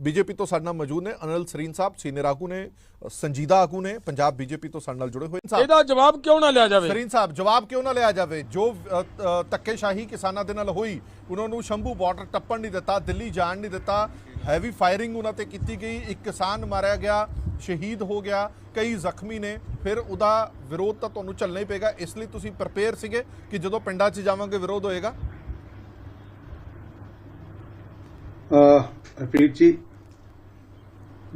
BJP ਤੋਂ ਸਾਡੇ ਨਾਲ ਮੌਜੂਦ ਨੇ ਅਨਿਲ ਸਰੀਨ ਸਾਹਿਬ ਸੀਨੀਅਰ ਆਗੂ ਨੇ ਅ, ਸੰਜੀਦਾ ਆਗੂ ਨੇ ਪੰਜਾਬ ਬੀਜੇਪੀ ਤੋਂ ਸਾਡੇ ਨਾਲ ਜੁੜੇ ਹੋਏ ਨੇ। ਇਹਦਾ ਜਵਾਬ ਕਿਉਂ ਨਾ ਲਿਆ ਜਾਵੇ? ਸਰੀਨ ਸਾਹਿਬ ਜਵਾਬ ਕਿਉਂ ਨਾ ਲਿਆ ਜਾਵੇ? ਜੋ ਅ, ਅ, ਧੱਕੇਸ਼ਾਹੀ ਕਿਸਾਨਾਂ ਦੇ ਨਾਲ ਹੋਈ ਉਹਨਾਂ ਨੂੰ ਸ਼ੰਭੂ ਬਾਰਡਰ ਟੱਪਣ ਨਹੀਂ ਦਿੱਤਾ ਦਿੱਲੀ ਜਾਣ ਨਹੀਂ ਦਿੱਤਾ ਹੈਵੀ ਫਾਇਰਿੰਗ ਉਹਨਾਂ ਤੇ ਕੀਤੀ ਗਈ ਇੱਕ ਕਿਸਾਨ ਮਾਰਿਆ ਗਿਆ ਸ਼ਹੀਦ ਹੋ ਗਿਆ ਕਈ ਜ਼ਖਮੀ ਨੇ ਫਿਰ ਉਹਦਾ ਵਿਰੋਧ ਤਾਂ ਤੁਹਾਨੂੰ ਚੱਲਣਾ ਹੀ ਪਏਗਾ ਇਸ ਲਈ ਤੁਸੀਂ ਪ੍ਰਪੇਅਰ ਸੀਗੇ ਕਿ ਜਦੋਂ ਪਿੰਡਾਂ 'ਚ ਜਾਵਾਂਗੇ ਵਿਰੋਧ ਹੋਏਗਾ? ਹਰਪ੍ਰੀਤ ਜੀ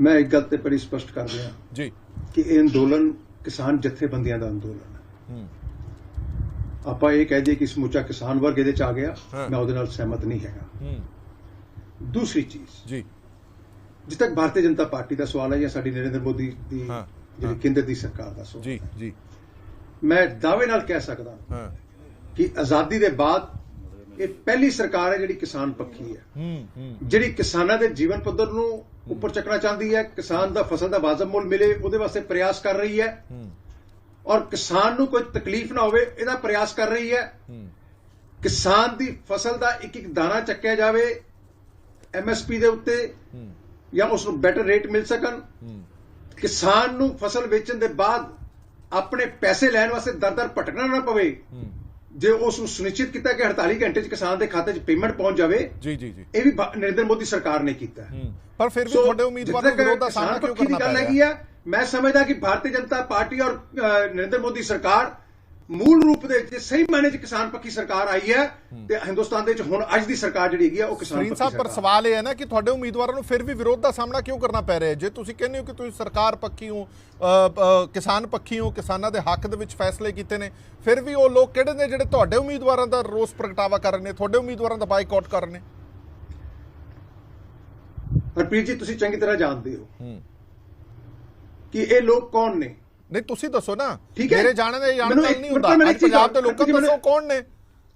ਮੈਂ ਇੱਕ ਗੱਲ ਤੇ ਬੜੀ ਸਪਸ਼ਟ ਕਰ ਰਿਹਾ। ਜੀ। ਕਿ ਇਹ ਅੰਦੋਲਨ ਕਿਸਾਨ ਜਥੇਬੰਦੀਆਂ ਦਾ ਅੰਦੋਲਨ ਹੈ। ਆਪਾਂ ਇਹ ਕਹਿ ਦਈਏ ਕਿ ਸਮੁੱਚਾ ਕਿਸਾਨ ਵਰਗ ਇਹਦੇ ਚ ਆ ਗਿਆ। ਮੈਂ ਉਹਦੇ ਨਾਲ ਸਹਿਮਤ ਨਹੀਂ ਹੈਗਾ। ਦੂਸਰੀ ਚੀਜ਼। ਜੀ। ਜਿੱਥੇ ਤੱਕ ਭਾਰਤੀ ਜਨਤਾ ਪਾਰਟੀ ਦਾ ਸਵਾਲ ਹੈ ਜਾਂ ਸਾਡੀ ਨਰਿੰਦਰ ਮੋਦੀ ਦੀ ਜਿਹੜੀ। ਕੇਂਦਰ ਦੀ ਸਰਕਾਰ ਦਾ ਸਵਾਲ ਜੀ ਜੀ। ਮੈਂ ਦਾਅਵੇ ਨਾਲ ਕਹਿ ਸਕਦਾ ਹਾਂ। ਕਿ ਆਜ਼ਾਦੀ ਦੇ ਬਾਅਦ ਇਹ ਪਹਿਲੀ ਸਰਕਾਰ ਹੈ ਜਿਹੜੀ ਕਿਸਾਨ ਪੱਖੀ ਹੈ। ਹੂੰ ਹੂੰ। ਜਿਹੜੀ ਕਿਸਾਨਾਂ ਦੇ ਜੀਵਨ ਪੱਧਰ ਨੂੰ ਉੱਪਰ ਚੱਕਣਾ ਚਾਹੁੰਦੀ ਹੈ ਕਿਸਾਨ ਦਾ ਫਸਲ ਦਾ ਵਾਜਬ ਮੁੱਲ ਮਿਲੇ ਉਹਦੇ ਵਾਸਤੇ ਪ੍ਰਯਾਸ ਕਰ ਰਹੀ ਹੈ। ਔਰ ਕਿਸਾਨ ਨੂੰ ਕੋਈ ਤਕਲੀਫ ਨਾ ਹੋਵੇ ਇਹਦਾ ਪ੍ਰਯਾਸ ਕਰ ਰਹੀ ਹੈ। ਕਿਸਾਨ ਦੀ ਫਸਲ ਦਾ ਇੱਕ ਇੱਕ ਦਾਣਾ ਚੱਕਿਆ ਜਾਵੇ ਐਮਐਸਪੀ ਦੇ ਉੱਤੇ ਜਾਂ ਉਸ ਨੂੰ ਬੈਟਰ ਰੇਟ ਮਿਲ ਸਕਣ। ਕਿਸਾਨ ਨੂੰ ਫਸਲ ਵੇਚਣ ਦੇ ਬਾਅਦ ਆਪਣੇ ਪੈਸੇ ਲੈਣ ਵਾਸਤੇ ਦਰ-ਦਰ ਭਟਕਣਾ ਨਾ ਪਵੇ। ਜੇ ਉਸ ਨੂੰ ਸੁਨਿਸ਼ਚਿਤ ਕੀਤਾ ਕਿ 48 ਘੰਟੇ 'ਚ ਕਿਸਾਨ ਦੇ ਖਾਤੇ 'ਚ ਪੇਮੈਂਟ ਪਹੁੰਚ ਜਾਵੇ ਜੀ ਜੀ ਜੀ। ਇਹ ਵੀ ਨਰਿੰਦਰ ਮੋਦੀ ਸਰਕਾਰ ਨੇ ਕੀਤਾ। ਪਰ ਫਿਰ ਵੀ ਤੁਹਾਡੇ ਉਮੀਦਵਾਰ ਨੂੰ ਵਿਰੋਧ ਦਾ ਸਾਹਮਣਾ ਕਿਉਂ ਕਰਨਾ ਪੈ ਰਿਹਾ? ਮੈਂ ਸਮਝਦਾ ਕਿ ਭਾਰਤੀ ਜਨਤਾ ਪਾਰਟੀ ਔਰ ਨਰਿੰਦਰ ਮੋਦੀ ਸਰਕਾਰ ਮੂਲ ਰੂਪ ਦੇ ਵਿੱਚ ਸਹੀ ਮਾਇਨੇ 'ਚ ਕਿਸਾਨ ਪੱਖੀ ਸਰਕਾਰ ਆਈ ਹੈ ਤੇ ਹਿੰਦੁਸਤਾਨ ਦੇ ਵਿੱਚ ਹੁਣ ਅੱਜ ਦੀ ਸਰਕਾਰ ਜਿਹੜੀ ਹੈਗੀ ਆ ਉਹ ਕਿਸਾਨ ਪੱਖੀ ਸਾਹਿਬ ਪਰ ਸਰਕਾਰ। ਸਵਾਲ ਇਹ ਹੈ ਨਾ ਕਿ ਤੁਹਾਡੇ ਉਮੀਦਵਾਰਾਂ ਨੂੰ ਫਿਰ ਵੀ ਵਿਰੋਧ ਦਾ ਸਾਹਮਣਾ ਕਿਉਂ ਕਰਨਾ ਪੈ ਰਿਹਾ ਜੇ ਤੁਸੀਂ ਕਹਿੰਦੇ ਹੋ ਕਿ ਤੁਸੀਂ ਸਰਕਾਰ ਪੱਖੀ ਹੋ ਕਿਸਾਨ ਪੱਖੀ ਹੋ ਕਿਸਾਨਾਂ ਦੇ ਹੱਕ ਦੇ ਵਿੱਚ ਫੈਸਲੇ ਕੀਤੇ ਨੇ ਫਿਰ ਵੀ ਉਹ ਲੋਕ ਕਿਹੜੇ ਨੇ ਜਿਹੜੇ ਤੁਹਾਡੇ ਉਮੀਦਵਾਰਾਂ ਦਾ ਰੋਸ ਪ੍ਰਗਟਾਵਾ ਕਰ ਰਹੇ ਨੇ ਤੁਹਾਡੇ ਉਮੀਦਵਾਰਾਂ ਦਾ ਬਾਈਕਾਟ ਕਰ ਰਹੇ ਨੇ? ਹਰਪ੍ਰੀਤ ਜੀ ਤੁਸੀਂ ਚੰਗੀ ਤਰ੍ਹਾਂ ਜਾਣਦੇ ਹੂੰ। ਕਿ ਇਹ ਲੋਕ ਕੌਣ ਨੇ? ਨਹੀਂ ਤੁਸੀਂ ਦੱਸੋ ਨਾ। ਮੇਰੇ ਜਾਣਨ ਦੇ ਜਾਣਨ ਨਹੀਂ ਹੁੰਦਾ। ਪੰਜਾਬ ਦੇ ਲੋਕਾਂ ਨੂੰ ਦੱਸੋ ਕੌਣ ਨੇ?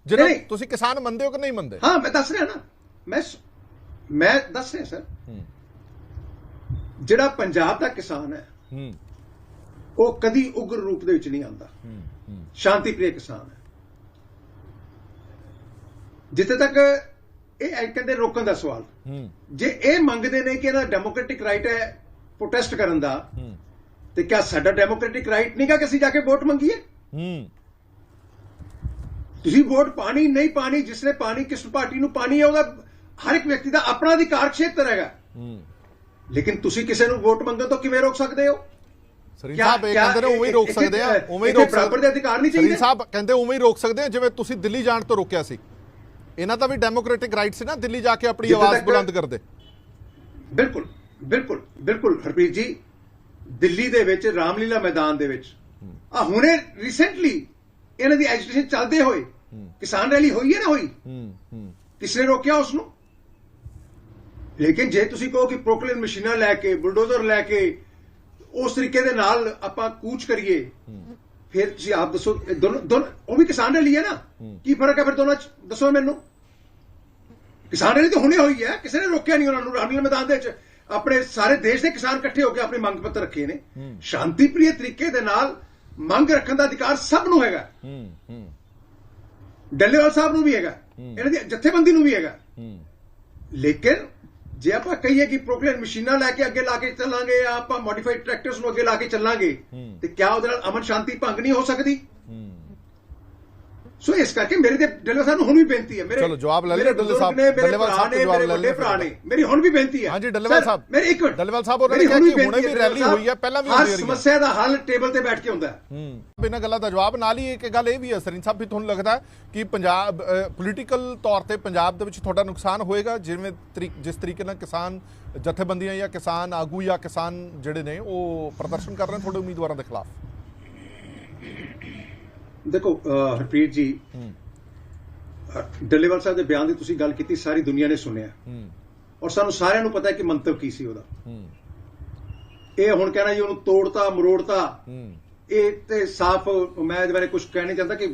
ਜਿਹੜੇ ਨਹੀਂ। ਤੁਸੀਂ ਕਿਸਾਨ ਮੰਨਦੇ ਹੋ ਕਿ ਨਹੀਂ ਮੰਨਦੇ? ਹਾਂ ਮੈਂ ਦੱਸ ਰਿਹਾ ਨਾ। ਮੈਂ ਮੈਂ ਦੱਸ ਰਿਹਾ ਸਰ। ਜਿਹੜਾ ਪੰਜਾਬ ਦਾ ਕਿਸਾਨ ਹੈ ਉਹ ਕਦੀ ਉਗਰ ਰੂਪ ਦੇ ਵਿੱਚ ਨਹੀਂ ਆਉਂਦਾ। ਸ਼ਾਂਤੀ ਪ੍ਰਿय ਕਿਸਾਨ ਹੈ। ਜਿੱਥੇ ਤੱਕ ਇਹ ਐ ਕਹਿੰਦੇ ਰੋਕਣ ਦਾ ਸਵਾਲ ਜੇ ਇਹ ਮੰਗਦੇ ਨੇ ਕਿ ਇਹਦਾ ਡੈਮੋਕ੍ਰੈਟਿਕ ਰਾਈਟ ਹੈ ਪ੍ਰੋਟੈਸਟ ਕਰਨ ਦਾ ਤੇ ਕਿਆ ਸਾਡਾ ਡੈਮੋਕ੍ਰੈਟਿਕ ਰਾਈਟ ਨਹੀਂਗਾ ਕਿ ਅਸੀਂ ਜਾ ਕੇ ਵੋਟ ਮੰਗੀਏ? ਹੂੰ। ਤੁਸੀਂ ਵੋਟ ਪਾਣੀ ਨਹੀਂ ਪਾਣੀ ਜਿਸ ਨੇ ਪਾਣੀ ਕਿਸ ਪਾਰਟੀ ਨੂੰ ਪਾਣੀ ਹੈ ਉਹਦਾ ਹਰ ਇੱਕ ਵਿਅਕਤੀ ਦਾ ਆਪਣਾ ਅਧਿਕਾਰ ਖੇਤਰ ਹੈਗਾ ਹੂੰ। ਲੇਕਿਨ ਤੁਸੀਂ ਕਿਸੇ ਨੂੰ ਵੋਟ ਮੰਗਣ ਤੋਂ ਕਿਵੇਂ ਰੋਕ ਸਕਦੇ ਹੋ? ਸਰੀਨ ਸਾਹਿਬ ਇਹ ਕਹਿੰਦੇ ਨੇ ਉਵੇਂ ਹੀ ਰੋਕ ਸਕਦੇ ਆ ਉਵੇਂ ਹੀ ਰੋਕ ਬਰਾਬਰ ਦੇ ਅਧਿਕਾਰ ਨਹੀਂ ਸਰੀਨ ਚਾਹੀਦੇ? ਸਾਹਿਬ ਕਹਿੰਦੇ ਉਵੇਂ ਹੀ ਰੋਕ ਸਕਦੇ ਆ ਜਿਵੇਂ ਤੁਸੀਂ ਦਿੱਲੀ ਜਾਣ ਤੋਂ ਰੋਕਿਆ ਸੀ। ਇਹਨਾਂ ਦਾ ਵੀ ਡੈਮੋਕ੍ਰੈਟਿਕ ਰਾਈਟ ਸੀ ਨਾ ਦਿੱਲੀ ਜਾ ਕੇ ਆਪਣੀ ਆਵਾਜ਼ ਬੁਲੰਦ ਕਰਦੇ। ਬਿਲਕੁਲ ਬਿਲਕੁਲ ਬਿਲਕੁਲ ਹਰਪ੍ਰੀਤ ਜੀ। ਦਿੱਲੀ ਦੇ ਵਿੱਚ ਰਾਮਲੀਲਾ ਮੈਦਾਨ ਦੇ ਵਿੱਚ। ਆ ਹੁਣੇ ਰੀਸੈਂਟਲੀ ਇਹਨਾਂ ਦੀ ਐਜੀਟੇਸ਼ਨ ਚੱਲਦੇ ਹੋਏ ਕਿਸਾਨ ਰੈਲੀ ਹੋਈ ਹੈ ਨਾ ਹੋਈ? ਹੂੰ ਹੂੰ। ਕਿਸ ਨੇ ਰੋਕਿਆ ਉਸ ਨੂੰ ਲੇਕਿਨ ਜੇ ਤੁਸੀਂ ਕਹੋ ਕਿ ਪ੍ਰੋਕਲੇਨ ਮਸ਼ੀਨਾਂ ਲੈ ਕੇ ਬੁਲਡੋਜ਼ਰ ਲੈ ਕੇ ਉਸ ਤਰੀਕੇ ਦੇ ਨਾਲ ਆਪਾਂ ਕੂਚ ਕਰੀਏ ਫਿਰ ਤੁਸੀਂ ਆਪ ਦੱਸੋ ਦੋਨੋਂ ਦੋਨੋਂ ਉਹ ਵੀ ਕਿਸਾਨ ਰੈਲੀ ਹੈ ਨਾ? ਕੀ ਫ਼ਰਕ ਹੈ ਫਿਰ ਦੋਨਾਂ ਚ? ਦੱਸੋ ਮੈਨੂੰ। ਕਿਸਾਨ ਰੈਲੀ ਤਾਂ ਹੁਣੇ ਹੋਈ ਹੈ ਕਿਸੇ ਨੇ ਰੋਕਿਆ ਨਹੀਂ ਉਹਨਾਂ ਨੂੰ ਰਾਮਲੀਲਾ ਮੈਦਾਨ ਦੇ ਵਿੱਚ। ਆਪਣੇ ਸਾਰੇ ਦੇਸ਼ ਦੇ ਕਿਸਾਨ ਇਕੱਠੇ ਹੋ ਕੇ ਆਪਣੀ ਮੰਗ ਪੱਤਰ ਰੱਖੇ ਨੇ। ਸ਼ਾਂਤੀਪ੍ਰਿय ਤਰੀਕੇ ਦੇ ਨਾਲ ਮੰਗ ਰੱਖਣ ਦਾ ਅਧਿਕਾਰ ਸਭ ਨੂੰ ਹੈਗਾ। ਹੂੰ ਹੂੰ। ਡੱਲੇਵਾਲ ਸਾਹਿਬ ਨੂੰ ਵੀ ਹੈਗਾ। ਇਹਨਾਂ ਦੀ ਜਥੇਬੰਦੀ ਨੂੰ ਵੀ ਹੈਗਾ। ਲੇਕਿਨ ਜੇ ਆਪਾਂ ਕਹੀਏ ਕਿ ਪ੍ਰੋਕਲੇਨ ਮਸ਼ੀਨਾਂ ਲੈ ਕੇ ਅੱਗੇ ਲਾ ਕੇ ਚੱਲਾਂਗੇ ਆਪਾਂ ਮੋਡੀਫਾਈਡ ਟਰੈਕਟਰਸ ਨੂੰ ਅੱਗੇ ਲਾ ਕੇ ਚੱਲਾਂਗੇ। ਤੇ ਕਿਆ ਉਹਦੇ ਨਾਲ ਅਮਨ ਸ਼ਾਂਤੀ ਭੰਗ ਨਹੀਂ ਹੋ ਸਕਦੀ? ਸੋ ਇਸ ਕਰਕੇ ਮੇਰੇ ਤੇ ਡੱਲੇ ਸਾਹਿਬ ਨੂੰ ਹੁਣ ਵੀ ਬੇਨਤੀ ਹੈ ਮੇਰੇ ਚਲੋ, ਜਵਾਬ ਲੈ ਲਿਆ ਡੱਲੇ ਸਾਹਿਬ। ਡੱਲੇਵਾਲ ਸਾਹਿਬ ਤੋਂ ਜਵਾਬ ਲੈ ਲਿਆ ਭਰਾ। ਨੇ ਮੇਰੀ ਹੁਣ ਵੀ ਬੇਨਤੀ ਹੈ ਹਾਂਜੀ, ਡੱਲੇਵਾਲ ਸਾਹਿਬ। ਮੇਰੇ ਇੱਕ ਮਿੰਟ ਡੱਲੇਵਾਲ ਸਾਹਿਬ ਉਹਨਾਂ ਨੇ ਕਿਹਾ ਕਿ ਹੁਣੇ ਵੀ ਰੈਲੀ ਹੋਈ ਹੈ, ਪਹਿਲਾਂ ਵੀ ਰਹੀ ਹੈ। ਸਮੱਸਿਆ ਦਾ ਹੱਲ ਟੇਬਲ ਤੇ ਬੈਠ ਕੇ ਹੁੰਦਾ ਹੈ ਬਿਨਾਂ ਗੱਲਾਂ ਦਾ ਜਵਾਬ ਨਾਲ ਹੀ ਇੱਕ ਗੱਲ ਇਹ ਵੀ ਹੈ ਸਰੀਨ ਸਾਹਿਬ ਵੀ ਤੁਹਾਨੂੰ ਲੱਗਦਾ ਕਿ ਪੰਜਾਬ ਪੋਲੀਟੀਕਲ ਤੌਰ ਤੇ ਪੰਜਾਬ ਦੇ ਵਿੱਚ ਤੁਹਾਡਾ ਨੁਕਸਾਨ ਹੋਏਗਾ ਜਿਵੇਂ ਜਿਸ ਤਰੀਕੇ ਨਾਲ ਕਿਸਾਨ ਜਥੇਬੰਦੀਆਂ ਜਾਂ ਕਿਸਾਨ ਆਗੂ ਜਾਂ ਕਿਸਾਨ ਜਿਹੜੇ ਨੇ ਉਹ ਪ੍ਰਦਰਸ਼ਨ ਕਰ ਰਹੇ ਨੇ ਤੁਹਾਡੇ ਉਮੀਦਵਾਰਾਂ ਦੇ ਖਿਲਾਫ ਦੇਖੋ ਹਰਪ੍ਰੀਤ ਜੀ ਡੱਲੇਵਾਲ ਸਾਹਿਬ ਦੇ ਬਿਆਨ ਦੀ ਤੁਸੀਂ ਗੱਲ ਕੀਤੀ ਸਾਰੀ ਦੁਨੀਆ ਨੇ ਸੁਣਿਆ। ਹੂੰ। ਔਰ ਸਾਨੂੰ ਸਾਰਿਆਂ ਨੂੰ ਪਤਾ ਹੈ ਕਿ ਮੰਤਵ ਕੀ ਸੀ ਉਹਦਾ। ਹੂੰ। ਇਹ ਹੁਣ ਕਹਿਣਾ ਜੀ ਉਹਨੂੰ ਤੋੜਤਾ ਮਰੋੜਤਾ ਇਹ ਤੇ ਸਾਫ਼ ਮੈਂ ਇਹਦੇ ਬਾਰੇ ਕੁਝ ਕਹਿ ਨਹੀਂ ਚਾਹੁੰਦਾ ਕਿ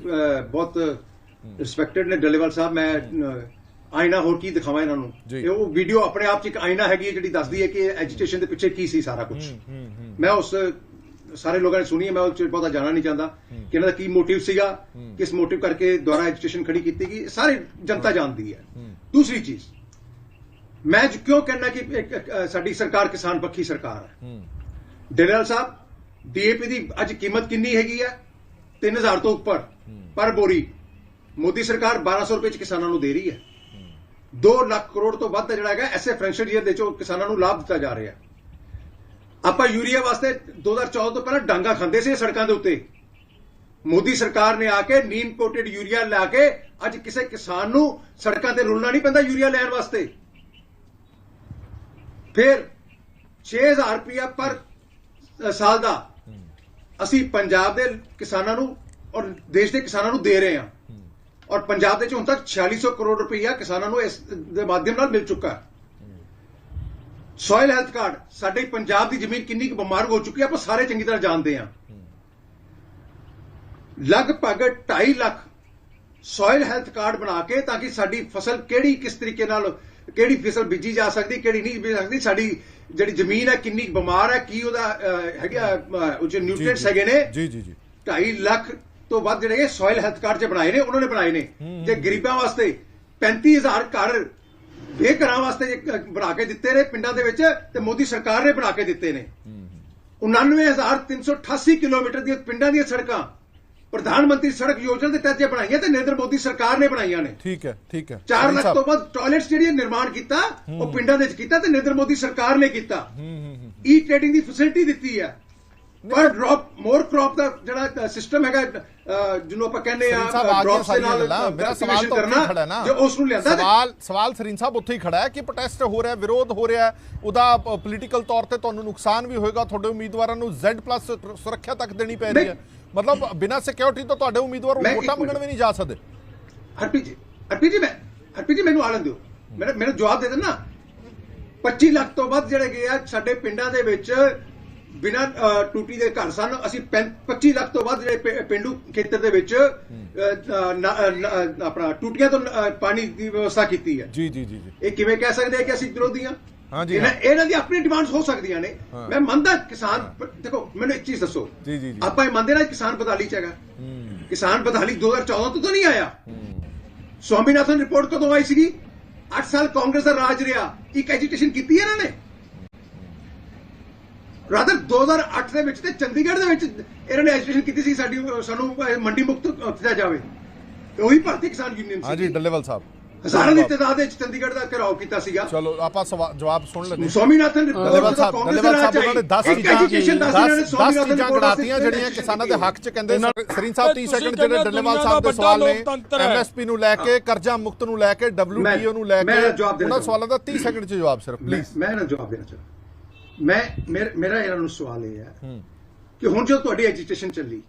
ਬਹੁਤ ਰਿਸਪੈਕਟਡ ਨੇ ਡੱਲੇਵਾਲ ਸਾਹਿਬ। ਮੈਂ ਆਇਨਾ ਹੋਰ ਕੀ ਦਿਖਾਵਾਂ ਇਹਨਾਂ ਨੂੰ। ਇਹ ਉਹ ਵੀਡੀਓ ਆਪਣੇ ਆਪ ਚ ਇੱਕ ਆਇਨਾ ਹੈਗੀ ਜਿਹੜੀ ਦੱਸਦੀ ਹੈ ਕਿ ਐਜੀਟੇਸ਼ਨ ਦੇ ਪਿੱਛੇ ਕੀ ਸੀ ਸਾਰਾ ਕੁਝ ਮੈਂ ਉਸ ਸਾਰੇ ਲੋਕਾਂ ਨੇ ਸੁਣੀ ਹੈ ਮੈਂ ਉਸ ਚ ਬਹੁਤਾ ਜਾਣਾ ਨਹੀਂ ਚਾਹੁੰਦਾ ਕਿ ਇਹਨਾਂ ਦਾ ਕੀ ਮੋਟਿਵ ਸੀਗਾ ਕਿਸ ਮੋਟਿਵ ਕਰਕੇ ਦੁਆਰਾ ਐਜੀਟੇਸ਼ਨ ਖੜੀ ਕੀਤੀ ਗਈ ਸਾਰੀ ਜਨਤਾ ਜਾਣਦੀ ਹੈ। ਦੂਸਰੀ ਚੀਜ਼ ਮੈਂ ਕਿਉਂ ਕਹਿਣਾ ਕਿ ਸਾਡੀ ਸਰਕਾਰ ਕਿਸਾਨ ਪੱਖੀ ਸਰਕਾਰ ਹੈ। ਡੇਲਰ ਸਾਹਿਬ ਡੀਏਪੀ ਦੀ ਅੱਜ ਕੀਮਤ ਕਿੰਨੀ ਹੈਗੀ ਹੈ? 3000 ਤੋਂ ਉੱਪਰ। ਪਰ ਬੋਰੀ ਮੋਦੀ ਸਰਕਾਰ 1200 ਰੁਪਏ ਚ ਕਿਸਾਨਾਂ ਨੂੰ ਦੇ ਰਹੀ ਹੈ। 2 ਲੱਖ ਕਰੋੜ ਤੋਂ ਵੱਧ ਜਿਹੜਾ ਹੈਗਾ ਐਸੇ ਫਾਈਨੈਂਸ਼ੀਅਲ ਈਅਰ ਦੇ ਚੋਂ ਕਿਸਾਨਾਂ ਨੂੰ ਲਾਭ ਦਿੱਤਾ ਜਾ ਰਿਹਾ ਆਪਾਂ ਯੂਰੀਆ ਵਾਸਤੇ 2014 ਤੋਂ ਪਹਿਲਾਂ ਡਾਂਗਾ ਖਾਂਦੇ ਸੀ ਸੜਕਾਂ ਦੇ ਉੱਤੇ। ਮੋਦੀ ਸਰਕਾਰ ਨੇ ਆ ਕੇ ਨੀਮ ਕੋਟਡ ਯੂਰੀਆ ਲਾ ਕੇ ਅੱਜ ਕਿਸੇ ਕਿਸਾਨ ਨੂੰ ਸੜਕਾਂ ਤੇ ਰੁਲਣਾ ਨਹੀਂ ਪੈਂਦਾ ਯੂਰੀਆ ਲੈਣ ਵਾਸਤੇ। ਫਿਰ 6000 ਰੁਪਇਆ ਪਰ ਸਾਲ ਦਾ ਅਸੀਂ ਪੰਜਾਬ ਦੇ ਕਿਸਾਨਾਂ ਨੂੰ ਔਰ ਦੇਸ਼ ਦੇ ਕਿਸਾਨਾਂ ਨੂੰ ਦੇ ਰਹੇ ਹਾਂ। ਔਰ ਪੰਜਾਬ ਦੇ ਚ ਹੁਣ ਤੱਕ 4600 ਕਰੋੜ ਰੁਪਈਆ ਕਿਸਾਨਾਂ ਨੂੰ ਇਸ ਦੇ ਮਾਧਿਅਮ ਨਾਲ ਮਿਲ ਚੁੱਕਾ ਹੈ। ਸੋਇਲ ਹੈਲਥ ਕਾਰਡ ਸਾਡੇ ਪੰਜਾਬ ਦੀ ਜ਼ਮੀਨ ਕਿੰਨੀ ਕੁ ਬਿਮਾਰ ਹੋ ਚੁੱਕੀ ਹੈ ਆਪਾਂ ਸਾਰੇ ਚੰਗੀ ਤਰ੍ਹਾਂ ਜਾਣਦੇ ਹਾਂ। ਲਗਭਗ 2.5 ਲੱਖ ਸੋਇਲ ਹੈਲਥ ਕਾਰਡ ਬਣਾ ਕੇ ਤਾਂ ਕਿ ਸਾਡੀ ਫਸਲ ਕਿਹੜੀ ਕਿਸ ਤਰੀਕੇ ਨਾਲ ਕਿਹੜੀ ਫਸਲ ਬੀਜੀ ਜਾ ਸਕਦੀ ਕਿਹੜੀ ਨਹੀਂ ਬੀਜੀ ਸਕਦੀ ਸਾਡੀ ਜਿਹੜੀ ਜ਼ਮੀਨ ਹੈ ਕਿੰਨੀ ਬਿਮਾਰ ਹੈ ਕੀ ਉਹਦਾ ਹੈਗਾ ਉਹ ਜੋ ਨਿਊਟ੍ਰੀਐਂਟਸ ਹੈਗੇ ਨੇ। ਜੀ ਜੀ ਜੀ। 2.5 ਲੱਖ ਤੋਂ ਵੱਧ ਜਿਹੜੇ ਸੋਇਲ ਹੈਲਥ ਕਾਰਡ ਜੇ ਬਣਾਏ ਨੇ ਉਹਨਾਂ ਨੇ ਬਣਾਏ ਨੇ। ਜੇ ਗਰੀਬਾਂ ਵਾਸਤੇ 35000 ਘਰ ਬੇਘਰਾਂ ਵਾਸਤੇ ਜੇ ਬਣਾ ਕੇ ਦਿੱਤੇ ਨੇ ਪਿੰਡਾਂ ਦੇ ਵਿੱਚ ਤੇ ਮੋਦੀ ਸਰਕਾਰ ਨੇ ਬਣਾ ਕੇ ਦਿੱਤੇ ਨੇ। 99388 ਕਿਲੋਮੀਟਰ ਦੀਆਂ ਪਿੰਡਾਂ ਦੀਆਂ ਸੜਕਾਂ ਪ੍ਰਧਾਨ ਮੰਤਰੀ ਸੜਕ ਯੋਜਨਾ ਦੇ ਤਹਿਤ ਜੇ ਬਣਾਈਆਂ ਤੇ ਨਰਿੰਦਰ ਮੋਦੀ ਸਰਕਾਰ ਨੇ ਬਣਾਈਆਂ ਨੇ। ਠੀਕ ਹੈ ਠੀਕ ਹੈ। 4 ਸਰੀਨ ਲੱਖ। ਤੋਂ ਵੱਧ ਟਾਇਲਟਸ ਜਿਹੜੇ ਨਿਰਮਾਣ ਕੀਤਾ ਉਹ ਪਿੰਡਾਂ ਦੇ ਵਿੱਚ ਕੀਤਾ ਤੇ ਨਰਿੰਦਰ ਮੋਦੀ ਸਰਕਾਰ ਨੇ ਕੀਤਾ। ਹੂੰ ਹੂੰ ਹੂੰ ਈ ਟ੍ਰੇਡਿੰਗ ਦੀ ਫੈਸਿਲਿਟੀ ਦਿੱਤੀ ਹੈ। ਪਰ ਡ੍ਰੌਪ ਮੋਰ ਕ੍ਰੌਪ ਦਾ ਜਿਹੜਾ ਸਿਸਟਮ ਹੈਗਾ ਜਿਹਨੂੰ ਆਪਾਂ ਕਹਿੰਦੇ ਆ drops ਦੇ ਨਾਲ ਮੇਰਾ ਸਵਾਲ ਤਾਂ ਉੱਥੇ ਖੜਾ ਹੈ ਨਾ। ਜੇ ਉਸ ਨੂੰ ਲਿਆਂਦਾ ਸਵਾਲ ਸਵਾਲ ਸਰੀਨ ਸਾਹਿਬ ਉੱਥੇ ਹੀ ਖੜਾ ਹੈ ਕਿ ਪ੍ਰੋਟੈਸਟ ਹੋ ਰਿਹਾ ਵਿਰੋਧ ਹੋ ਰਿਹਾ ਉਹਦਾ ਪੋਲੀਟੀਕਲ ਤੌਰ ਤੇ ਤੁਹਾਨੂੰ ਨੁਕਸਾਨ ਵੀ ਹੋਏਗਾ ਤੁਹਾਡੇ ਉਮੀਦਵਾਰਾਂ ਨੂੰ Z+ ਸੁਰੱਖਿਆ ਤੱਕ ਦੇਣੀ ਪੈ ਰਹੀ ਹੈ। ਮਤਲਬ ਬਿਨਾਂ ਸਿਕਿਉਰਿਟੀ ਤੋਂ ਤੁਹਾਡੇ ਉਮੀਦਵਾਰ ਵੋਟਾਂ ਮੰਗਣ ਵੀ ਨਹੀਂ ਜਾ ਸਕਦੇ। ਹਰਪ੍ਰੀਤ ਜੀ ਹਰਪ੍ਰੀਤ ਜੀ ਮੈਂ ਹਰਪ੍ਰੀਤ ਜੀ ਮੈਨੂੰ ਆਲਣ ਦਿਓ। ਮੇਰਾ ਮੇਰਾ ਜਵਾਬ ਦੇ ਦੇਣਾ। 25 ਲੱਖ ਤੋਂ ਵੱਧ ਜਿਹੜੇ ਗਏ ਆ ਸਾਡੇ ਪਿੰਡਾਂ ਦੇ ਵਿੱਚ ਬਿਨਾਂ ਟੂਟੀ ਦੇ ਘਰ ਸਨ। ਅਸੀਂ ਪੈਂ- 25 ਲੱਖ ਤੋਂ ਵੱਧ ਜਿਹੜੇ ਪਿੰਡੂ ਖੇਤਰ ਦੇ ਵਿੱਚ ਆਪਣਾ ਟੂਟੀਆਂ ਤੋਂ ਪਾਣੀ ਦੀ ਵਿਵਸਥਾ ਕੀਤੀ ਹੈ। ਜੀ ਜੀ ਜੀ ਇਹ ਕਿਵੇਂ ਕਹਿ ਸਕਦੇ ਆ ਕਿ ਅਸੀਂ ਵਿਰੋਧੀ ਹਾਂ ਹਾਂਜੀ, ਇਹਨਾਂ ਦੀ ਆਪਣੀ ਡਿਮਾਂਡਸ ਹੋ ਸਕਦੀਆਂ ਨੇ। ਮੈਂ ਮੰਨਦਾ ਕਿਸਾਨ ਦੇਖੋ ਮੈਨੂੰ ਇੱਕ ਚੀਜ਼ ਦੱਸੋ। ਜੀ, ਜੀ। ਆਪਾਂ ਇਹ ਮੰਨਦੇ ਨਾ ਕਿਸਾਨ ਬਦਹਾਲੀ ਚ ਹੈਗਾ। ਕਿਸਾਨ ਬਦਹਾਲੀ 2014 ਤੋਂ ਤਾਂ ਨਹੀਂ ਆਇਆ। ਸਵਾਮੀਨਾਥਨ ਰਿਪੋਰਟ ਕਦੋਂ ਆਈ ਸੀਗੀ? 8 ਸਾਲ ਕਾਂਗਰਸ ਦਾ ਰਾਜ ਰਿਹਾ। ਇੱਕ ਐਜੀਟੇਸ਼ਨ ਕੀਤੀ ਹੈ ਇਹਨਾਂ ਨੇ? ਰਾਦਰ 2008 ਦੇ ਵਿੱਚ ਤੇ ਚੰਡੀਗੜ੍ਹ ਦੇ ਵਿੱਚ ਇਹਨਾਂ ਨੇ ਐਜੀਟੇਸ਼ਨ ਕੀਤੀ ਸੀ ਸਾਡੀ ਸਾਨੂੰ ਮੰਡੀ ਮੁਕਤ ਦਿੱਤਾ ਜਾਵੇ। ਤੇ ਉਹੀ ਭਾਰਤੀ ਕਿਸਾਨ ਯੂਨੀਅਨ ਹਾਂਜੀ ਸੀ ਡੱਲੇਵਾਲ ਸਾਹਿਬ। ਹਜ਼ਾਰਾਂ ਦੀ ਤਾਦਾਦ ਵਿੱਚ ਚੰਡੀਗੜ੍ਹ ਦਾ ਘਿਰਾਓ ਕੀਤਾ ਸੀਗਾ। ਚਲੋ ਆਪਾਂ ਜਵਾਬ ਸੁਣ ਲੈਂਦੇ ਰਿਪੋਰਟ ਡੱਲੇਵਾਲ ਸਾਹਿਬ ਡੱਲੇਵਾਲ ਸਾਹਿਬ ਉਹਨਾਂ ਨੇ 10 ਇੱਕ ਚੀਜ਼ਾਂ education ਦੱਸ ਇਹਨਾਂ ਨੇ 10 ਸਵਾਮੀਨਾਥਨ ਚੀਜ਼ਾਂ ਵਾਸਤੇ ਜਿਹੜੀਆਂ ਕਿਸਾਨਾਂ ਦੇ ਹੱਕ 'ਚ ਕਹਿੰਦੇ ਸਰੀਨ ਸਾਹਿਬ 30 ਤੁਸੀਂ ਸੈਕਿੰਡ ਜਿਹੜੇ ਡੱਲੇਵਾਲ ਸਾਹਿਬ ਦੇ ਸਵਾਲ ਨੇ। ਐਮਐਸਪੀ ਨੂੰ ਲੈ ਕੇ ਕਰਜ਼ਾ ਮੁਕਤ ਨੂੰ ਲੈ ਕੇ WTO ਨੂੰ ਲੈ ਮੈਂ ਕੇ ਜਵਾਬ ਦੇਣਾ ਉਹਨਾਂ ਸਵਾਲਾਂ ਦਾ 30 ਸੈਕਿੰਡ 'ਚ ਜਵਾਬ ਸਿਰਫ ਪਲੀਜ਼ ਮੈਂ ਨਾ ਜਵਾਬ ਦੇਣਾ ਚਾਹੁੰਦਾ। ਮੈਂ ਮੇਰ- ਇਹਨਾਂ ਨੂੰ ਸਵਾਲ ਇਹ ਹੈ ਕਿ ਹੁਣ ਜਦੋਂ ਤੁਹਾਡੀ ਐਜੀਟੇਸ਼ਨ ਚੱਲੀ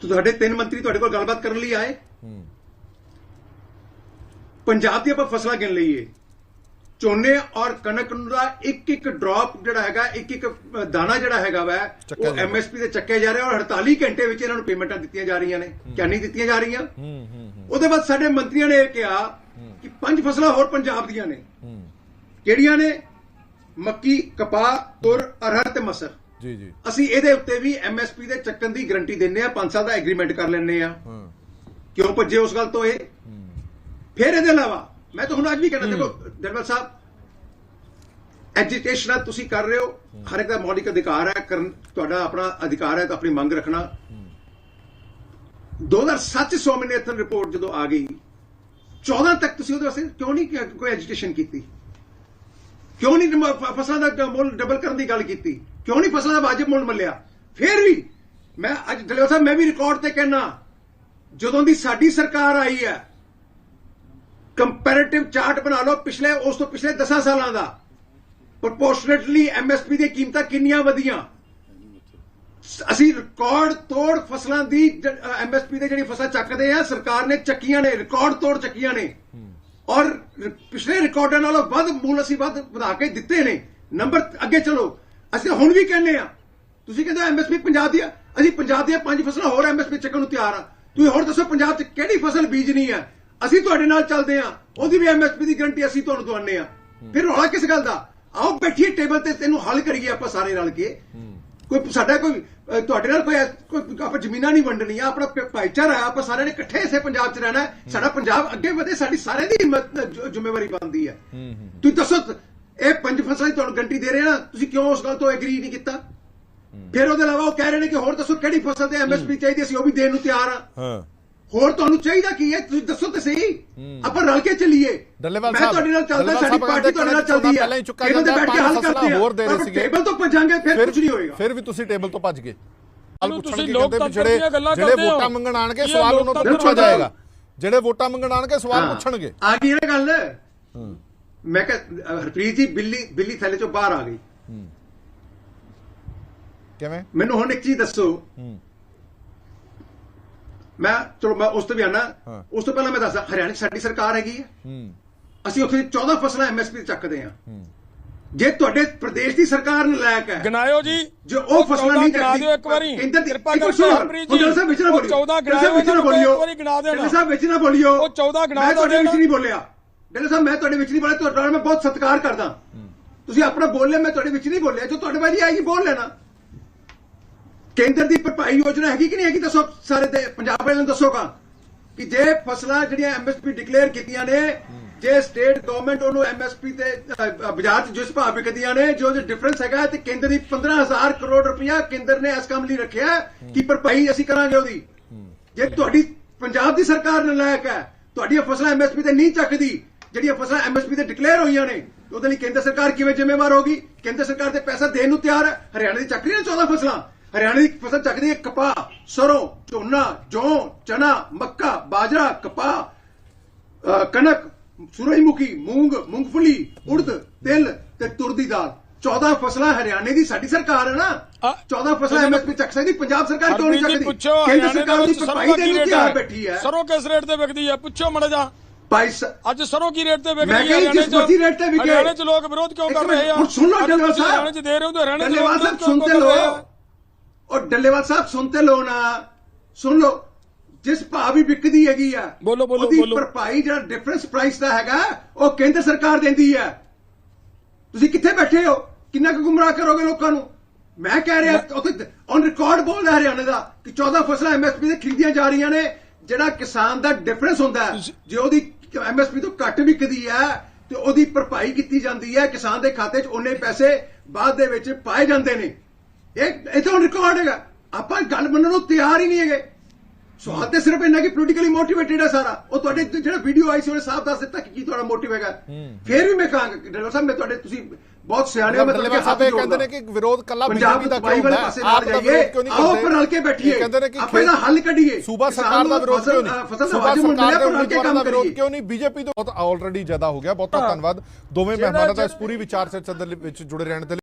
ਤੁਹਾਡੇ ਤਿੰਨ ਮੰਤਰੀ ਤੁਹਾਡੇ ਕੋਲ ਗੱਲਬਾਤ ਕਰਨ ਲਈ ਆਏ? ਪੰਜਾਬ ਦੀ ਆਪਾਂ ਫਸਲਾਂ ਗਿਣ ਲਈਏ। ਝੋਨੇ ਔਰ ਕਣਕ ਦਾ ਇੱਕ ਇੱਕ ਡ੍ਰੌਪ ਜਿਹੜਾ ਹੈਗਾ ਇੱਕ ਇੱਕ ਦਾਣਾ ਜਿਹੜਾ ਹੈਗਾ ਵਾ ਉਹ। ਐਮਐਸਪੀ ਤੇ ਚੱਕਿਆ ਜਾ ਰਿਹਾ ਔਰ 48 ਘੰਟੇ ਵਿੱਚ ਇਹਨਾਂ ਨੂੰ ਪੇਮੈਂਟਾਂ ਦਿੱਤੀਆਂ ਜਾ ਰਹੀਆਂ ਨੇ। ਕਿਆ ਨਹੀਂ ਦਿੱਤੀਆਂ ਜਾ ਰਹੀਆਂ? ਉਹਦੇ ਬਾਅਦ ਸਾਡੇ ਮੰਤਰੀਆਂ ਨੇ ਇਹ ਕਿਹਾ ਕਿ ਪੰਜ ਫਸਲਾਂ ਹੋਰ ਪੰਜਾਬ ਦੀਆਂ ਨੇ। ਕਿਹੜੀਆਂ ਨੇ? ਮੱਕੀ ਕਪਾਹ ਤੁਰ ਅਰਹਰ ਤੇ ਮਸਰ। ਜੀ ਜੀ। ਅਸੀਂ ਇਹਦੇ ਉੱਤੇ ਵੀ ਐਮਐਸਪੀ ਦੇ ਚੱਕਣ ਦੀ ਗਾਰੰਟੀ ਦਿੰਨੇ ਆ 5 ਸਾਲ ਦਾ ਐਗਰੀਮੈਂਟ ਕਰ ਲੈਣੇ ਆ ਹਾਂ। ਕਿਉਂ ਭੱਜੇ ਉਸ ਗੱਲ ਤੋਂ ਇਹ? ਫਿਰ ਇਹਦੇ ਇਲਾਵਾ ਮੈਂ ਤਾਂ ਹੁਣ ਅੱਜ ਵੀ ਕਹਿਣਾ ਦੇਖੋ ਦਰਬਾਰ ਸਾਹਿਬ ਐਜੀਟੇਸ਼ਨ ਆ ਤੁਸੀਂ ਕਰ ਰਹੇ ਹੋ ਹਰ ਇੱਕ ਦਾ ਮੌਲਿਕ ਅਧਿਕਾਰ ਹੈ ਕਰਨ ਤੁਹਾਡਾ ਆਪਣਾ ਅਧਿਕਾਰ ਹੈ ਤਾਂ ਆਪਣੀ ਮੰਗ ਰੱਖਣਾ। 2007 ਚ ਸੋਮਨੇਥਨ ਰਿਪੋਰਟ ਜਦੋਂ ਆ ਗਈ 14 ਤੱਕ ਤੁਸੀਂ ਉਹਦੇ ਵਾਸਤੇ ਕਿਉਂ ਨਹੀਂ ਕੋਈ ਐਜੀਟੇਸ਼ਨ ਕੀਤੀ? ਕਿਉਂ ਨਹੀਂ ਮ- ਫਸਲਾਂ ਦਾ ਮੁੱਲ ਡਬਲ ਕਰਨ ਦੀ ਗੱਲ ਕੀਤੀ? ਕਿਉਂ ਨਹੀਂ ਫਸਲਾਂ ਦਾ ਵਾਜਬ ਮੁੱਲ ਮਿਲਿਆ? ਫਿਰ ਵੀ ਮੈਂ ਅੱਜ ਡਲੇਵਾ ਸਾਹਿਬ, ਮੈਂ ਵੀ ਰਿਕਾਰਡ ਤੇ ਕਹਿਣਾ ਜਦੋਂ ਦੀ ਸਾਡੀ ਸਰਕਾਰ ਆਈ ਹੈ ਕੰਪੈਰੀਟਿਵ ਚਾਰਟ ਬਣਾ ਲਓ, ਪਿਛਲੇ, ਉਸ ਤੋਂ ਪਿਛਲੇ 10 ਸਾਲਾਂ ਦਾ। ਪ੍ਰੋਪੋਰਸ਼ਨੇਟਲੀ ਐਮਐਸਪੀ ਦੀਆਂ ਕੀਮਤਾਂ ਕਿੰਨੀਆਂ ਵਧੀਆਂ? ਅਸੀਂ ਰਿਕਾਰਡ ਤੋੜ ਫਸਲਾਂ ਦੀ ਐਮਐਸਪੀ ਤੇ ਜਿਹੜੀ ਫਸਲ ਚੱਕਦੇ ਆ, ਸਰਕਾਰ ਨੇ ਚੱਕੀਆਂ ਨੇ ਰਿਕਾਰਡ ਤੋੜ ਚੱਕੀਆਂ ਨੇ। ਔਰ ਪਿਛਲੇ ਰਿਕਾਰਡਾਂ ਨਾਲੋਂ ਵੱਧ ਮੁੱਲ ਅਸੀਂ ਵੱਧ ਵਧਾ ਕੇ ਦਿੱਤੇ ਨੇ। ਨੰਬਰ ਅੱਗੇ ਚਲੋ। ਅਸੀਂ ਹੁਣ ਵੀ ਕਹਿੰਦੇ ਆ ਤੁਸੀਂ ਕਹਿੰਦੇ ਐਮਐਸਪੀ ਪੰਜਾਬ ਦੀ ਆ। ਅਸੀਂ ਪੰਜਾਬ ਦੀਆਂ ਪੰਜ ਫਸਲਾਂ ਹੋਰ ਐਮਐਸਪੀ ਚੱਕਣ ਨੂੰ ਤਿਆਰ ਆ। ਤੁਸੀਂ ਹੋਰ ਦੱਸੋ ਪੰਜਾਬ 'ਚ ਕਿਹੜੀ ਫਸਲ ਬੀਜਣੀ ਆ ਅਸੀਂ ਤੁਹਾਡੇ ਨਾਲ ਚੱਲਦੇ ਆ ਉਹਦੀ ਵੀ ਐਮਐਸਪੀ ਦੀ ਗਰੰਟੀ ਅਸੀਂ ਤੁਹਾਨੂੰ ਦਵਾਉਂਦੇ ਆ ਫਿਰ ਰੌਲਾ ਕਿਸ ਗੱਲ ਦਾ? ਆਓ ਬੈਠੀਏ ਟੇਬਲ ਤੇ ਤੈਨੂੰ ਹੱਲ ਕਰੀਏ ਆਪਾਂ ਸਾਰੇ ਰਲ ਕੇ। ਕੋਈ ਸਾਡਾ ਕੋਈ ਤੁਹਾਡੇ ਨਾਲ ਕੋਈ ਆਪਾਂ ਜ਼ਮੀਨਾਂ ਨਹੀਂ ਵੰਡਣੀਆਂ ਆਪਣਾ ਭਾਈਚਾਰਾ ਹੈ ਆਪਾਂ ਸਾਰਿਆਂ ਨੇ ਇਕੱਠੇ ਇਸੇ ਪੰਜਾਬ 'ਚ ਰਹਿਣਾ। ਸਾਡਾ ਪੰਜਾਬ ਅੱਗੇ ਵਧੇ ਸਾਡੀ ਸਾਰਿਆਂ ਦੀ ਹਿੰਮਤ ਜ਼ਿੰਮੇਵਾਰੀ ਬਣਦੀ ਹੈ। ਤੁਸੀਂ ਦੱਸੋ ਇਹ ਪੰਜ ਫਸਲਾਂ ਦੀ ਤੁਹਾਨੂੰ ਗੰਟੀ ਦੇ ਰਹੇ ਨਾ? ਤੁਸੀਂ ਕਿਉਂ ਉਸ ਗੱਲ ਤੋਂ ਐਗਰੀ ਨਹੀਂ ਕੀਤਾ? ਫਿਰ ਉਹਦੇ ਇਲਾਵਾ ਉਹ ਕਹਿ ਰਹੇ ਨੇ ਕਿ ਹੋਰ ਦੱਸੋ ਕਿਹੜੀ ਫਸਲ ਤੇ ਐਮਐਸਪੀ ਚਾਹੀਦੀ ਅਸੀਂ ਉਹ ਵੀ ਦੇਣ ਨੂੰ ਤਿਆਰ ਆ ਹਾਂ। ਹੋਰ ਤੁਹਾਨੂੰ ਚਾਹੀਦਾ ਕੀ ਹੈ? ਤੁਸੀਂ ਦੱਸੋ ਤੇ ਸਹੀ। ਆਪਾਂ ਰਲ ਕੇ ਚੱਲੀਏ। ਡੱਲੇਵਾਲ ਮੈਂ ਸਾਹਿਬ, ਤੁਹਾਡੇ ਨਾਲ ਚੱਲਦਾ ਸਾਡੀ ਪਾਰਟੀ ਤੁਹਾਡੇ ਨਾਲ ਚੱਲਦੀ ਹੈ ਪਹਿਲਾਂ ਹੀ ਚੁੱਕਾ ਜਾਂਦਾ, ਬੈਠ ਕੇ ਹੱਲ ਕਰਦੇ ਆ। ਹੋਰ ਦੇ ਰਹੇ ਸੀਗੇ। ਟੇਬਲ ਤੋਂ ਭੱਜਾਂਗੇ ਫਿਰ ਕੁਝ ਨਹੀਂ ਹੋਏਗਾ। ਫਿਰ ਵੀ ਤੁਸੀਂ ਟੇਬਲ ਤੋਂ ਭੱਜ ਗਏ। ਕਹਿੰਦੇ ਵੀ ਲੋਕਤੰਤਰ ਜਿਹੜੇ ਜਿਹੜੇ ਕਰਦੇ ਹੋ। ਵੋਟਾਂ ਮੰਗਣ ਆਣਗੇ ਸਵਾਲ ਉਹਨਾਂ ਤੋਂ ਪੁੱਛਿਆ ਜਾਏਗਾ। ਜਿਹੜੇ ਵੋਟਾਂ ਮੰਗਣ ਆਣਗੇ ਸਵਾਲ। ਪੁੱਛਣਗੇ। ਆ ਗਈ ਇਹ ਗੱਲ। ਮੈਂ ਕਿਹਾ ਹਰਪ੍ਰੀਤ ਜੀ ਬਿੱਲੀ ਬਿੱਲੀ ਥੱਲੇ ਚੋਂ ਬਾਹਰ ਆ ਗਈ। ਕਿਵੇਂ? ਮੈਨੂੰ ਹੁਣ ਇੱਕ ਚੀਜ਼ ਦੱਸੋ। ਹੂੰ। ਮੈਂ ਚਲੋ ਮੈਂ ਉਸ ਤੋਂ ਵੀ ਆਣਾ। ਉਸ ਤੋਂ ਪਹਿਲਾਂ ਮੈਂ ਦੱਸਦਾ ਹਰਿਆਣਾ ਸਾਡੀ ਸਰਕਾਰ ਹੈਗੀ ਹੈ। ਅਸੀਂ ਉੱਥੇ 14 ਫਸਲਾਂ ਐਮਐਸਪੀ ਚੱਕਦੇ ਆ ਜੇ ਤੁਹਾਡੇ ਪ੍ਰਦੇਸ਼ ਦੀ ਸਰਕਾਰ ਨਲਾਇਕ ਹੈ ਗਿਣਾਇਓ ਜੀ। ਜੋ ਉਹ ਫਸਲਾਂ ਨਹੀਂ ਚੱਕਦੀ ਦਿਓ ਇੱਕ ਵਾਰੀ। ਕਿਰਪਾ ਕਰਕੇ ਹਰਪ੍ਰੀਤ ਜੀ ਸਾਹਿਬ ਵਿੱਚ ਨਾ ਬੋਲਿਓ। 14 ਡਾਕਟਰ ਸਾਹਿਬ ਵਿੱਚ ਨਾ ਬੋਲਿਓ। ਇੱਕ ਵਾਰੀ ਗਿਣਾ ਦੇਣਾ। ਡਾਕਟਰ ਸਾਹਿਬ ਵਿੱਚ ਨਾ ਬੋਲਿਓ। ਉਹ 14 ਗਿਣਾ ਮੈਂ ਤੁਹਾਡੇ ਵਿੱਚ। ਨਹੀਂ ਬੋਲਿਆ। ਡਾਕਟਰ ਸਾਹਿਬ ਮੈਂ ਤੁਹਾਡੇ ਵਿੱਚ ਨਹੀਂ ਬੋਲਿਆ। ਤੁਹਾਡਾ ਮੈਂ ਬਹੁਤ ਸਤਿਕਾਰ ਕਰਦਾ। ਤੁਸੀਂ ਆਪਣਾ ਬੋਲਿਆ ਮੈਂ ਤੁਹਾਡੇ ਵਿੱਚ ਨਹੀਂ ਬੋਲਿਆ। ਜੋ ਤੁਹਾਡੇ ਵਾਰੀ ਆਏਗੀ ਬੋਲ ਲੈਣਾ। ਕੇਂਦਰ ਦੀ ਭਰਪਾਈ ਯੋਜਨਾ ਹੈਗੀ ਕਿ ਨਹੀਂ ਹੈਗੀ ਦੱਸੋ? ਸਾਰੇ ਦੇ ਪੰਜਾਬ ਵਾਲਿਆਂ ਨੂੰ ਦੱਸੋਗਾ ਕਿ ਜੇ ਫਸਲਾਂ ਜਿਹੜੀਆਂ ਐਮਐਸਪੀ ਡਿਕਲੇਅਰ ਕੀਤੀਆਂ ਨੇ ਜੇ ਸਟੇਟ ਗਵਰਨਮੈਂਟ ਉਹਨੂੰ ਐਮਐਸਪੀ ਤੇ ਅ, ਅ, ਬਾਜ਼ਾਰ 'ਚ ਜਿਸ ਭਾਅ ਵਿਕਦੀਆਂ ਨੇ ਜੋ ਜੋ ਡਿਫਰੈਂਸ ਹੈਗਾ ਤੇ ਕੇਂਦਰ ਦੀ 15000 ਕਰੋੜ ਰੁਪਇਆ ਕੇਂਦਰ ਨੇ ਇਸ ਕੰਮ ਲਈ ਰੱਖਿਆ ਕਿ ਭਰਪਾਈ ਅਸੀਂ ਕਰਾਂਗੇ ਉਹਦੀ। ਜੇ ਤੁਹਾਡੀ ਪੰਜਾਬ ਦੀ ਸਰਕਾਰ ਲਾਇਕ ਹੈ ਤੁਹਾਡੀਆਂ ਫਸਲਾਂ ਐਮਐਸਪੀ ਤੇ ਨਹੀਂ ਚੱਕਦੀ ਜਿਹੜੀਆਂ ਫਸਲਾਂ ਐਮਐਸਪੀ ਤੇ ਡਿਕਲੇਅਰ ਹੋਈਆਂ ਨੇ ਉਹਦੇ ਲਈ ਕੇਂਦਰ ਸਰਕਾਰ ਕਿਵੇਂ ਜ਼ਿੰਮੇਵਾਰ ਹੋਗੀ ਕੇਂਦਰ ਸਰਕਾਰ ਤੇ ਪੈਸਾ ਦੇਣ ਨੂੰ ਤਿਆਰ ਹੈ। ਹਰਿਆਣਾ ਦੀ ਚੱਕ ਰਹੀ ਨੇ 14 ਫਸਲਾਂ। ਹਰਿਆਣੇ ਦੀ ਫਸਲ ਚੱਕਦੀ ਹੈ ਕਪਾਹ ਸਰੋਂ ਝੋਨਾ ਜੌਂ ਚਨਾ ਮੱਕਾ ਬਾਜਰਾ ਕਪਾਹ ਕਣਕ ਸੂਰਜਮੁਖੀ ਮੂੰਗ ਮੂੰਗਫਲੀ ਉੜਦ ਤਿਲ ਤੇ ਤੁਰ ਦੀ ਦਾਲ। 14 ਫਸਲਾਂ ਹਰਿਆਣੇ ਦੀ ਸਾਡੀ ਸਰਕਾਰ ਹੈ ਨਾ। 14 ਫਸਲਾਂ ਐਮਐਸਪੀ ਚੱਕ ਸਕਦੀ ਪੰਜਾਬ ਸਰਕਾਰ ਕਿਉਂ ਨਹੀਂ ਚੱਕਦੀ? ਕੇਂਦਰ ਸਰਕਾਰ ਦੀ ਪਕਾਈ ਦੇ ਵਿੱਚ ਆ ਬੈਠੀ ਹੈ? ਸਰੋ ਕਿਸ ਰੇਟ ਤੇ ਵਿਕਦੀ ਹੈ? ਪੁੱਛੋ ਮੜਾ ਜਾ ਭਾਈ ਅੱਜ ਸਰੋ ਕੀ ਰੇਟ ਤੇ ਵਿਕ ਹੈ? ਜਿਸ ਮਰਜ਼ੀ ਰੇਟ ਤੇ ਵਿਕੇ। ਹਰਿਆਣੇ ਚ ਲੋਕ ਵਿਰੋਧ ਕਿਉਂ ਕਰ ਰਹੇ ਆ? ਹੁਣ ਸੁਣ ਲਓ ਜਨਰਲ ਸਾਹਿਬ। ਹਰਿਆਣੇ ਚ ਦੇ ਰਹੇ ਹੋ ਤੇ ਹਰਿਆਣੇ ਦੇ ਸੁਣਦੇ ਲੋ ਉਹ ਡੱਲੇਵਾਲ ਸਾਹਿਬ ਸੁਣ ਤੇ ਲੋ ਨਾ। ਸੁਣ ਲੋ ਜਿਸ ਭਾਅ ਵੀ ਵਿਕਦੀ ਹੈਗੀ ਆ ਬੋਲੋ ਬੋਲੋ ਉਹਦੀ ਭਰਪਾਈ ਜਿਹੜਾ ਡਿਫਰੈਂਸ ਪ੍ਰਾਈਸ ਦਾ ਹੈਗਾ ਉਹ ਕੇਂਦਰ ਸਰਕਾਰ ਦਿੰਦੀ ਆ। ਤੁਸੀਂ ਕਿੱਥੇ ਬੈਠੇ ਹੋ? ਕਿੰਨਾ ਕੁ ਗੁੰਮਰਾਹ ਕਰੋਗੇ ਲੋਕਾਂ ਨੂੰ? ਮੈਂ ਕਹਿ ਰਿਹਾ ਉੱਥੇ ਔਨ ਰਿਕਾਰਡ ਬੋਲਦਾ ਹਰਿਆਣਾ ਦਾ ਕਿ 14 ਫਸਲਾਂ ਐਮਐਸਪੀ ਤੇ ਖਰੀਦੀਆਂ ਜਾ ਰਹੀਆਂ ਨੇ ਜਿਹੜਾ ਕਿਸਾਨ ਦਾ ਡਿਫਰੈਂਸ ਹੁੰਦਾ ਜੇ ਉਹਦੀ ਐਮਐਸਪੀ ਤੋਂ ਘੱਟ ਵਿਕਦੀ ਹੈ ਤੇ ਉਹਦੀ ਭਰਪਾਈ ਕੀਤੀ ਜਾਂਦੀ ਹੈ ਕਿਸਾਨ ਦੇ ਖਾਤੇ 'ਚ ਉਹਨੇ ਪੈਸੇ ਬਾਅਦ ਦੇ ਵਿੱਚ ਪਾਏ ਜਾਂਦੇ ਨੇ। ਇਹ ਇਹ ਤਾਂ ਰਿਕਾਰਡ ਹੈਗਾ। ਆਪਾਂ ਗੱਲ ਮੰਨਣ ਨੂੰ ਤਿਆਰ ਹੀ ਨਹੀਂ ਹੈਗੇ। ਸਵਾਲ ਤੇ ਸਿਰਫ ਇੰਨਾ ਕਿ ਪੋਲੀਟੀਕਲੀ ਮੋਟੀਵੇਟਡ ਹੈ ਸਾਰਾ। ਉਹ ਤੁਹਾਡੇ ਜਿਹੜਾ ਵੀਡੀਓ ਆਈ ਸੀ ਉਹਨੇ ਸਾਫ਼ ਦੱਸ ਦਿੱਤਾ ਕਿ ਕੀ ਤੁਹਾਡਾ ਮੋਟਿਵ ਹੈਗਾ। ਫਿਰ ਵੀ ਮੈਂ ਕਹਾਂਗਾ ਕਿ ਡਾਕਟਰ ਸਾਹਿਬ ਮੈਂ ਤੁਹਾਡੇ ਤੁਸੀਂ ਬਹੁਤ ਸਿਆਣੇ ਹੋ ਮੈਂ ਤੁਹਾਡੇ ਹੱਥ ਇਹ ਕਹਿੰਦੇ ਨੇ ਕਿ ਵਿਰੋਧ ਕੱਲਾ ਪੰਜਾਬ ਬੀਜੇਪੀ ਦਾ ਕਿਉਂ ਹੁੰਦਾ ਹੈ? ਆਪ ਨਾਲ ਦਾ ਵਿਰੋਧ ਕਿਉਂ ਨਹੀਂ ਆਓ ਕਰਦੇ? ਪਰ ਰਲ ਕੇ ਬੈਠੀਏ। ਕਹਿੰਦੇ ਨੇ ਕਿ ਆਪਾਂ ਇਹਦਾ ਹੱਲ ਕੱਢੀਏ। ਸੂਬਾ ਸਰਕਾਰ ਦਾ ਵਿਰੋਧ ਕਿਉਂ ਨਹੀਂ? ਸੂਬਾ ਸਰਕਾਰ ਦੇ ਉਮੀਦਵਾਰਾਂ ਦਾ ਵਿਰੋਧ ਕਿਉਂ ਨਹੀਂ? ਬੀਜੇਪੀ ਤੋਂ ਬਹੁਤ ਆਲਰੇਡੀ ਜ਼ਿਆਦਾ ਹੋ ਗਿਆ ਬਹੁਤਾ ਧੰਨਵਾਦ। ਦੋਵੇਂ ਮਹਿਮਾਨਾਂ ਦਾ ਇਸ ਪੂਰੀ ਵਿਚਾਰ ਚਰਚਾ ਦੇ ਵਿੱਚ ਜੁੜੇ ਰਹਿਣ ਦੇ ਲਈ।